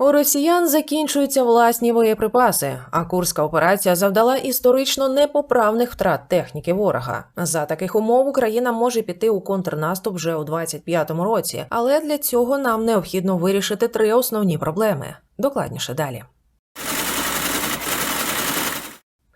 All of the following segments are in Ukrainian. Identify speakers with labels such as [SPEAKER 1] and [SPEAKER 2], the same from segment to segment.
[SPEAKER 1] У росіян закінчуються власні боєприпаси, а курська операція завдала історично непоправних втрат техніки ворога. За таких умов Україна може піти у контрнаступ вже у 25-му році, але для цього нам необхідно вирішити три основні проблеми. Докладніше далі.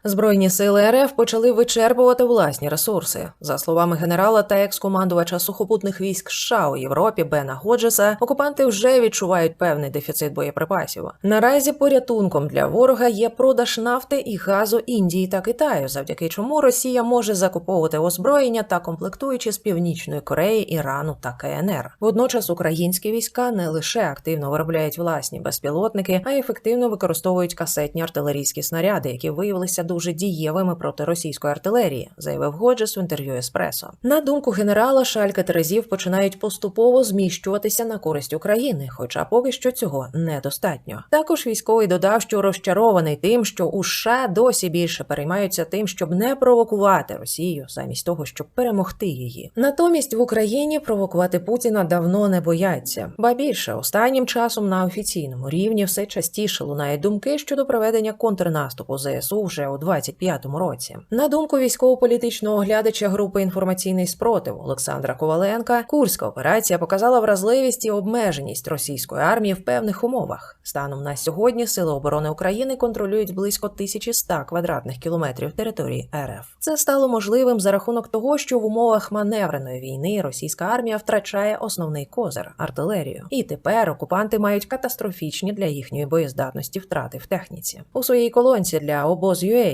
[SPEAKER 1] Збройні сили РФ почали вичерпувати власні ресурси. За словами генерала та екс-командувача сухопутних військ США у Європі Бена Годжеса, окупанти вже відчувають певний дефіцит боєприпасів. Наразі порятунком для ворога є продаж нафти і газу Індії та Китаю, завдяки чому Росія може закуповувати озброєння та комплектуючі з північної Кореї, Ірану та КНР. Водночас українські війська не лише активно виробляють власні безпілотники, а й ефективно використовують касетні артилерійські снаряди, які виявилися дуже дієвими проти російської артилерії, заявив Годжес в інтерв'ю Еспресо. На думку генерала, шальки терезів починають поступово зміщуватися на користь України, хоча поки що цього недостатньо. Також військовий додав, що розчарований тим, що у США досі більше переймаються тим, щоб не провокувати Росію, замість того, щоб перемогти її. Натомість в Україні провокувати Путіна давно не бояться. Ба більше останнім часом на офіційному рівні все частіше лунають думки щодо проведення контрнаступу ЗСУ вже у 25-му році. На думку військово-політичного оглядача групи інформаційний спротив Олександра Коваленка, курська операція показала вразливість і обмеженість російської армії в певних умовах. Станом на сьогодні сили оборони України контролюють близько 1100 квадратних кілометрів території РФ. Це стало можливим за рахунок того, що в умовах маневреної війни російська армія втрачає основний козир артилерію. І тепер окупанти мають катастрофічні для їхньої боєздатності втрати в техніці. У своїй колонці для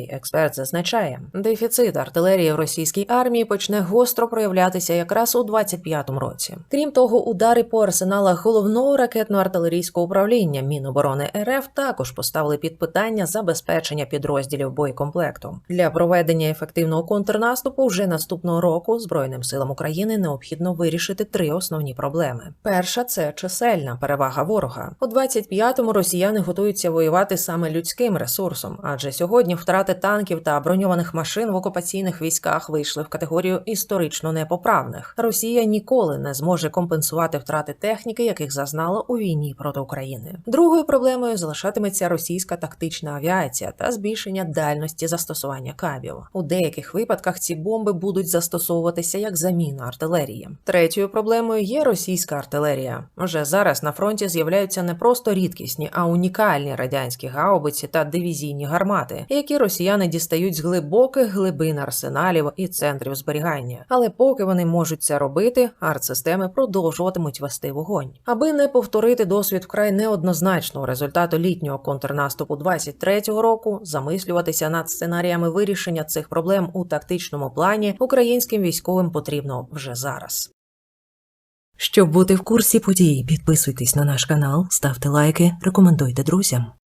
[SPEAKER 1] обоз.ua експерт зазначає, дефіцит артилерії в російській армії почне гостро проявлятися якраз у 25-му році. Крім того, удари по арсеналах головного ракетно-артилерійського управління Міноборони РФ також поставили під питання забезпечення підрозділів боєкомплектом. Для проведення ефективного контрнаступу вже наступного року Збройним силам України необхідно вирішити три основні проблеми. Перша це чисельна перевага ворога. У 25-му росіяни готуються воювати саме людським ресурсом, адже сьогодні втрати танків та броньованих машин в окупаційних військах вийшли в категорію історично непоправних. Росія ніколи не зможе компенсувати втрати техніки, яких зазнала у війні проти України. Другою проблемою залишатиметься російська тактична авіація та збільшення дальності застосування кабів. У деяких випадках ці бомби будуть застосовуватися як заміна артилерії. Третьою проблемою є російська артилерія. Вже зараз на фронті з'являються не просто рідкісні, а унікальні радянські гаубиці та дивізійні гармати, які росіяни дістають з глибоких глибин арсеналів і центрів зберігання. Але поки вони можуть це робити, артсистеми продовжуватимуть вести вогонь. Аби не повторити досвід вкрай неоднозначного результату літнього контрнаступу 23-го року, замислюватися над сценаріями вирішення цих проблем у тактичному плані українським військовим потрібно вже зараз. Щоб бути в курсі подій, підписуйтесь на наш канал, ставте лайки, рекомендуйте друзям.